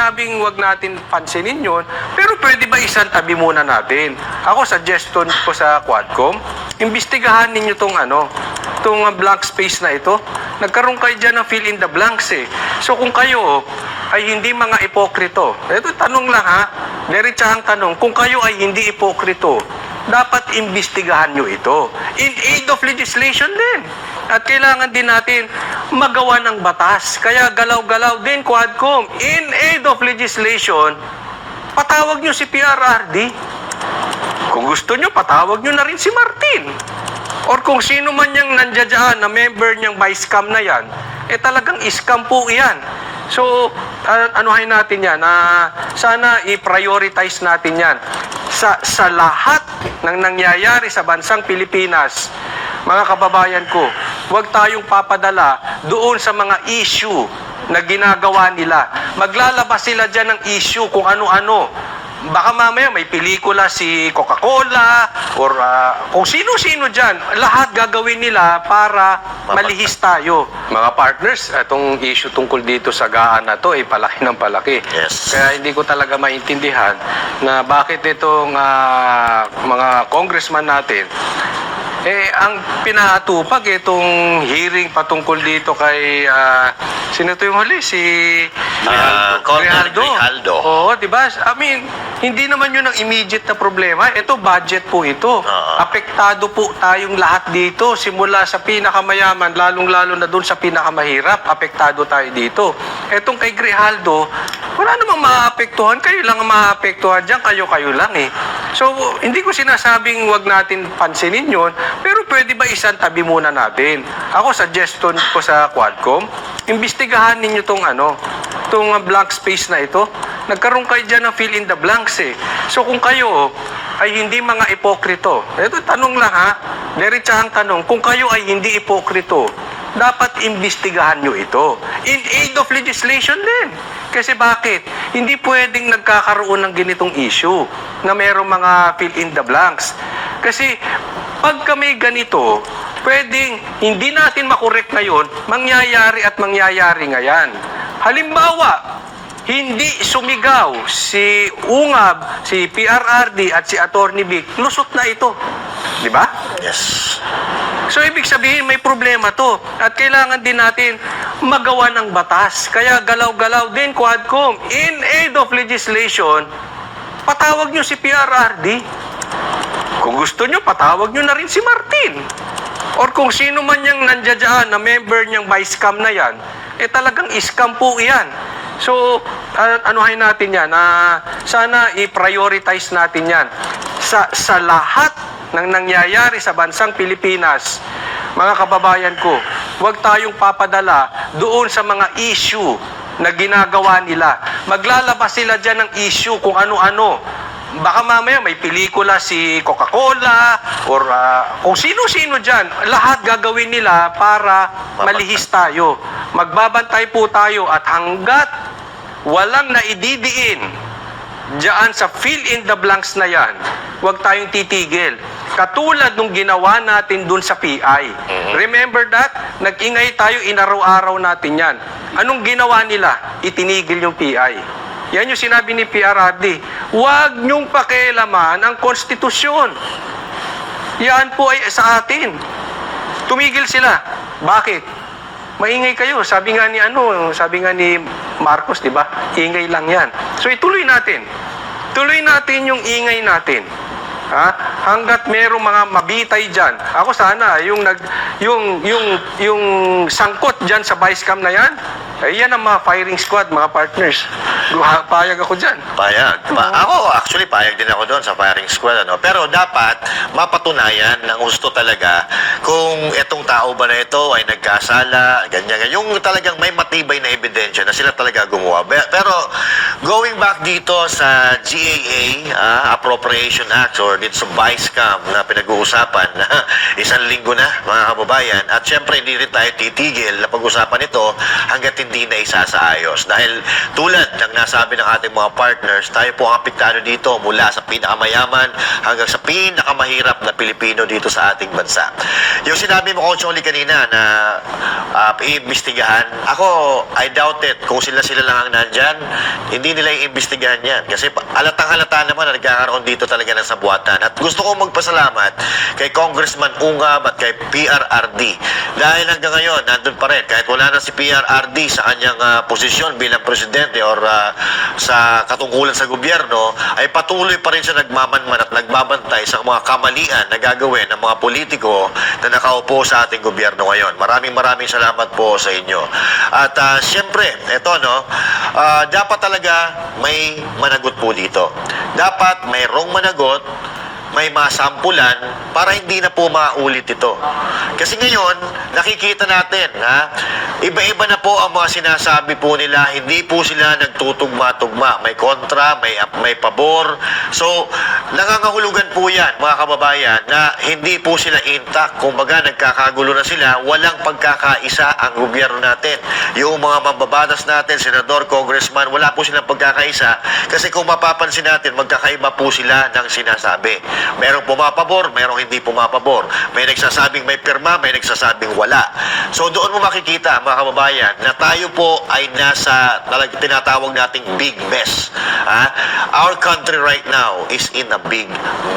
sinasabing wag natin pansinin yun, pero pwede ba isang tabi muna natin? Ako, suggestion ko sa Quadcom, imbestigahan ninyo tong ano, tong blank space na ito. Nagkaroon kayo dyan ng fill in the blanks eh. So kung kayo ay hindi mga ipokrito, ito tanong lang ha, diretsahang tanong, kung kayo ay hindi ipokrito, dapat imbestigahan nyo ito. In aid of legislation din. At kailangan din natin magawa ng batas. Kaya galaw-galaw din, Quadcom. In aid of legislation, patawag nyo si PRRD. Kung gusto nyo, patawag nyo na rin si Martin. Or kung sino man yung nandiyan na member niyang by scam na yan, eh talagang scam po yan. So, uh, anuhin natin yan, na sana i-prioritize natin yan. Sa, sa lahat ng nangyayari sa bansang Pilipinas, mga kababayan ko, huwag tayong papadala doon sa mga issue na ginagawa nila. Maglalabas sila dyan ng issue kung ano-ano. Baka mamaya may pelikula si Coca-Cola or ah, kung sino-sino dyan. Lahat gagawin nila para malihis tayo. Mga partners, itong issue tungkol dito sa gaan na to ay palaki ng palaki. Yes. Kaya hindi ko talaga maintindihan na bakit itong ah, mga congressman natin eh, ang pinaatupag itong hearing patungkol dito kay, ah, sino to yung huli? Si Ah, Colonel Grijaldo. Oo, di ba? I mean, hindi naman yun ang immediate na problema. Ito, budget po ito. Oo. Apektado po tayong lahat dito. Simula sa pinakamayaman, lalong-lalo na doon sa pinakamahirap, apektado tayo dito. Etong kay Grijaldo, wala namang maapektuhan. Kayo lang ang maapektuhan dyan. Kayo-kayo lang eh. So, hindi ko sinasabing wag natin pansinin yun, pero pwede ba isang tabi muna natin? Ako, suggestion ko sa Quadcom, imbestigahan ninyo tong ano, tong blank space na ito. Nagkaroon kayo dyan ng fill in the blanks eh. So kung kayo ay hindi mga ipokrito, ito tanong lang ha, diretsahang tanong, kung kayo ay hindi ipokrito, dapat imbestigahan nyo ito. In aid of legislation din. Kasi bakit? Hindi pwedeng nagkakaroon ng ganitong issue na mayroong mga fill in the blanks. Kasi pag may ganito, pwedeng hindi natin makorek ngayon, mangyayari at mangyayari ngayon. Halimbawa, hindi sumigaw si Ungab, si PRRD at si Attorney Vic, lusot na ito. Di ba? Yes. So, ibig sabihin, may problema to. At kailangan din natin magawa ng batas. Kaya galaw-galaw din, Quadcom. In aid of legislation, patawag nyo si PRRD. Kung gusto nyo, patawag nyo na rin si Martin. Or kung sino man yung nandiyan na member niyang by scam na yan, eh talagang scam po yan. So, uh, anuhin natin yan, na sana i-prioritize natin yan. Sa, sa lahat ng nangyayari sa bansang Pilipinas, mga kababayan ko, huwag tayong papadala doon sa mga issue na ginagawa nila. Maglalabas sila dyan ng issue kung ano-ano. Baka mamaya may pelikula si Coca-Cola or ah, kung sino-sino dyan. Lahat gagawin nila para malihis tayo. Magbabantay po tayo at hanggat walang naididiin Diyan sa fill in the blanks na yan, huwag tayong titigil. Katulad nung ginawa natin dun sa PI. Remember that? Nag-ingay tayo, inaraw-araw natin yan. Anong ginawa nila? Itinigil yung PI. Yan yung sinabi ni PRRD. Huwag niyong pakialaman ang konstitusyon. Yan po ay sa atin. Tumigil sila. Bakit? Maingay kayo. Sabi nga ni ano, sabi nga ni Marcos, 'di ba? Ingay lang 'yan. So ituloy natin. Tuloy natin yung ingay natin. Ha? Hanggat merong mga mabitay diyan. Ako sana yung nag yung yung yung sangkot diyan sa vice cam na 'yan. Ay yan ang mga firing squad, mga partners. Guha- Payag ako diyan. Payag. Pa- ako, actually, payag din ako doon sa firing squad. Ano? Pero dapat mapatunayan ng gusto talaga kung itong tao ba na ito ay nagkasala, ganyan, ganyan. Yung talagang may matibay na ebidensya na sila talaga gumawa. Be- Pero going back dito sa GAA, ah, Appropriation Act or dito sa Vice Cam na pinag-uusapan na isang linggo na, mga kababayan. At syempre, hindi rin tayo titigil na pag-usapan ito hanggat hindi na isasaayos. Dahil tulad ng nasabi ng ating mga partners, tayo po ang apektado dito mula sa pinakamayaman hanggang sa pinakamahirap na Pilipino dito sa ating bansa. Yung sinabi mo, Coach Oli, kanina na uh, iimbestigahan, ako, I doubt it. Kung sila-sila lang ang nandyan, hindi hindi nila iimbestigahan yan. Kasi halatang halata naman na nagkakaroon dito talaga ng sabuatan. At gusto kong magpasalamat kay Congressman Ungab at kay PRRD. Dahil hanggang ngayon, nandun pa rin. Kahit wala na si PRRD sa kanyang ah, posisyon bilang presidente or ah, sa katungkulan sa gobyerno, ay patuloy pa rin siya nagmamanman at nagbabantay sa mga kamalian na gagawin ng mga politiko na nakaupo sa ating gobyerno ngayon. Maraming maraming salamat po sa inyo. At ah, siyempre, eto no, ah, dapat talaga may managot po dito. Dapat mayroong managot may masampulan para hindi na po maulit ito. Kasi ngayon, nakikita natin, ha, iba-iba na po ang mga sinasabi po nila, hindi po sila nagtutugma-tugma. May kontra, may, may pabor. So, nangangahulugan po yan, mga kababayan, na hindi po sila intact. Kumbaga, nagkakagulo na sila, walang pagkakaisa ang gobyerno natin. Yung mga mambabatas natin, senador, congressman, wala po silang pagkakaisa. Kasi kung mapapansin natin, magkakaiba po sila ng sinasabi. Merong pumapabor, merong hindi pumapabor. May nagsasabing may pirma, may nagsasabing wala. So doon mo makikita, mga kababayan, na tayo po ay nasa talag, tinatawag nating big mess. Ha? Our country right now is in a big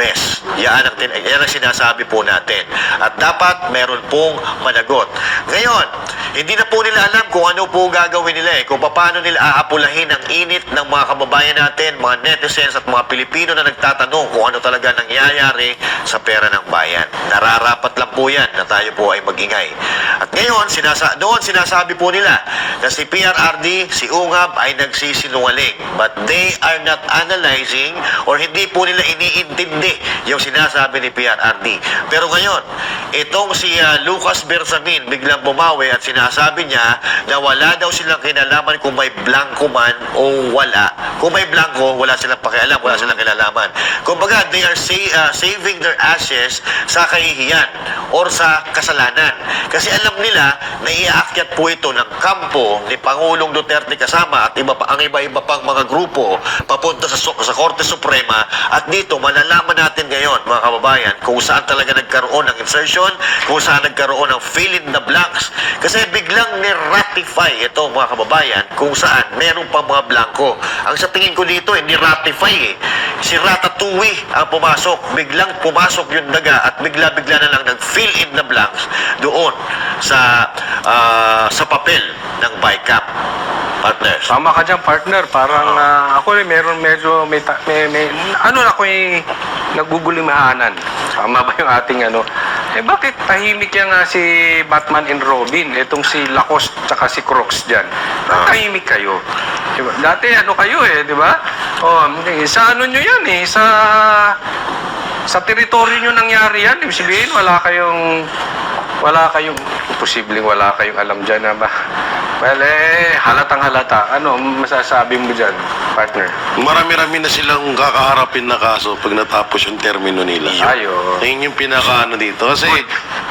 mess. Yan ang, yan ang sinasabi po natin. At dapat meron pong managot. Ngayon, hindi na po nila alam kung ano po gagawin nila eh, kung paano nila aapulahin ang init ng mga kababayan natin, mga netizens at mga Pilipino na nagtatanong kung ano talaga nangyayari sa pera ng bayan. Nararapat lang po yan na tayo po ay magingay. At ngayon, sinasa doon sinasabi po nila na si PRRD, si UNGAB ay nagsisinungaling. But they are not analyzing or hindi po nila iniintindi yung sinasabi ni PRRD. Pero ngayon, itong si ah, Lucas Bersamin biglang bumawi at sinasabi niya na wala daw silang kinalaman kung may blanco man o wala. Kung may blanco, wala silang pakialam, wala silang kinalaman. Kumbaga, they are sa- ah, saving their ashes sa kahihiyan or sa kasalanan. Kasi alam nila na iaakyat po ito ng kampo ni Pangulong Duterte kasama at iba pa, ang iba-iba pang mga grupo papunta sa, sa Korte Suprema at dito malalaman natin ngayon mga kababayan kung saan talaga nagkaroon ng insertion, kung saan nagkaroon ng fill in the blanks. Kasi biglang ni-ratify ito mga kababayan kung saan meron pa mga blanco. Ang sa tingin ko dito, eh, ni-ratify eh. Si Ratatouille ang pumasok. Biglang pumasok yung daga at bigla-bigla na lang nag-fill in the blanks doon sa ah, sa papel ng BICAP. Partners. Tama ka dyan, partner. Parang ah, ako rin meron medyo may, ta- may, may ano na ako yung nagugulimahanan. Tama ba yung ating ano? Eh bakit tahimik yan nga si Batman and Robin? Itong si Lacoste tsaka si Crooks dyan. Ah. tahimik kayo? Diba? Dati ano kayo eh, di ba? Oh, sa ano nyo yan eh, sa sa teritoryo nyo nangyari yan. Ibig sabihin, wala kayong wala kayong posibleng wala kayong alam dyan na ba? Well, eh, halatang halata. Ano masasabi mo dyan, partner? Marami-rami na silang kakaharapin na kaso pag natapos yung termino nila. Ayo. Ayun yung pinakaano dito. Kasi,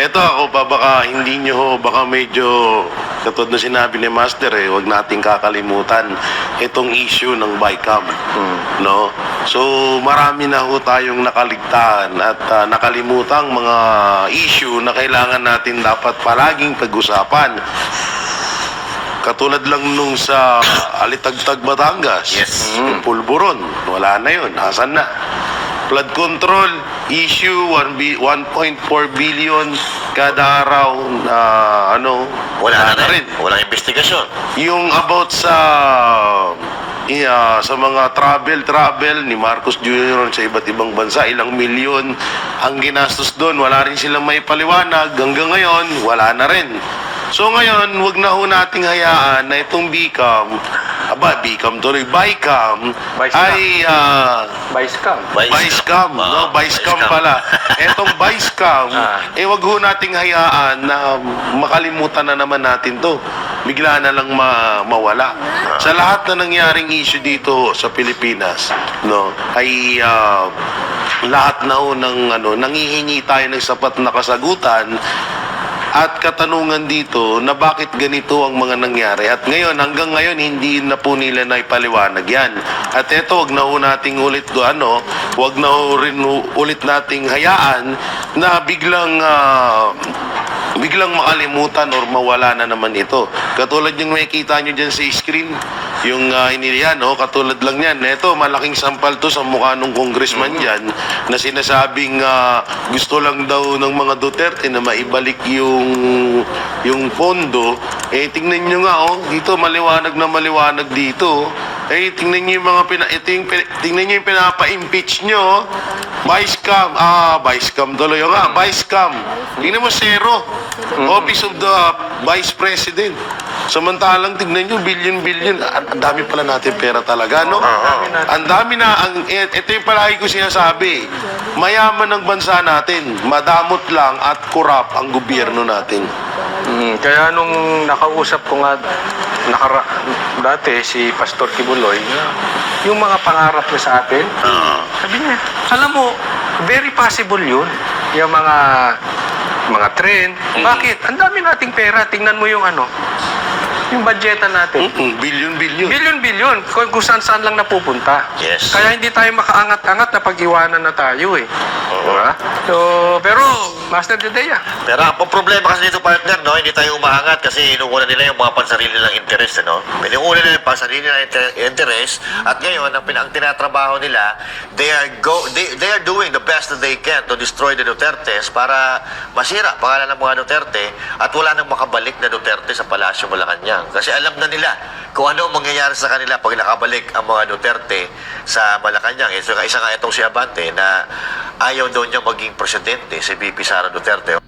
eto ako pa, baka hindi nyo ho, baka medyo, katulad na sinabi ni Master eh, huwag nating kakalimutan itong issue ng BICAM. No? So, marami na ho tayong nakaligtaan at ah, nakalimutang mga issue na kailangan natin dapat palaging pag-usapan. Katulad lang nung sa Alitagtag, Batangas. Yes. Mm. Pulburon. Wala na yun. Asan na? Flood control issue 1 bi- 1.4 billion kada araw na ano Wala na rin. Walang investigasyon. yung about sa iya, sa mga travel travel ni Marcos Jr. sa iba't ibang bansa ilang milyon ang ginastos doon wala rin silang may paliwanag hanggang ngayon wala na rin so ngayon wag na ho nating hayaan na itong BICAM aba BICAM tuloy BICAM Vice ay ah, Vice cam. Vice cam, no? Vice cam Vicecam. pala. Etong vice cam, Ah. eh wag ho nating hayaan na makalimutan na naman natin to. Bigla na lang ma mawala. Sa lahat na nangyaring issue dito sa Pilipinas, no, ay ah, lahat na ho ng ano, nangihingi tayo ng sapat na kasagutan at katanungan dito na bakit ganito ang mga nangyari. At ngayon, hanggang ngayon, hindi na po nila na ipaliwanag yan. At eto, wag na ho nating ulit do ano, wag na rin ulit nating hayaan na biglang ah, biglang makalimutan or mawala na naman ito. Katulad yung makikita nyo dyan sa screen, yung uh, inilihan, no? katulad lang yan. Ito, malaking sampal to sa mukha ng congressman dyan na sinasabing ah, gusto lang daw ng mga Duterte na maibalik yung yung pondo. Eh, tingnan nyo nga, oh, dito maliwanag na maliwanag dito. Eh, tingnan nyo yung mga pina, ito yung, tingnan nyo yung pinapa-impeach nyo. Vice cam, ah, vice cam tuloy yung nga, vice cam. Tingnan mo, zero. Office of the Vice President. Samantalang tignan nyo, billion-billion. Ang dami pala natin pera talaga, no? Ang dami na, ang, eh, ito yung palagi ko sinasabi. Mayaman ang bansa natin, madamot lang at kurap ang gobyerno natin. Mm, kaya nung nakausap ko nga nakara, dati si Pastor Kibuloy, yung mga pangarap niya sa atin, sabi niya, alam mo, very possible yun. Yung mga mga trend. Bakit? Ang dami nating pera. Tingnan mo yung ano, yung budgetan natin. Mm-mm, Billion-billion. Bilyon-bilyon kung, kung saan-saan lang napupunta. Yes. Kaya hindi tayo makaangat-angat na pag-iwanan na tayo eh. Diba? So, pero, Master Dedea, Pero ang problema kasi dito partner, no, hindi tayo umaangat kasi inuuna nila yung mga pansarili nilang interest, ano. Pinuuna nila yung pansarili nilang inter- interest at ngayon ang, ang tinatrabaho nila, they are go they, they are doing the best that they can to destroy the Dutertes para masira pangalan ng mga Duterte at wala nang makabalik na Duterte sa Palasyo Malacanang. Kasi alam na nila kung ano ang mangyayari sa kanila pag nakabalik ang mga Duterte sa Malacanang. Isa, isa nga itong si Abante na ayaw daw niya maging presidente si VP Sara Duterte.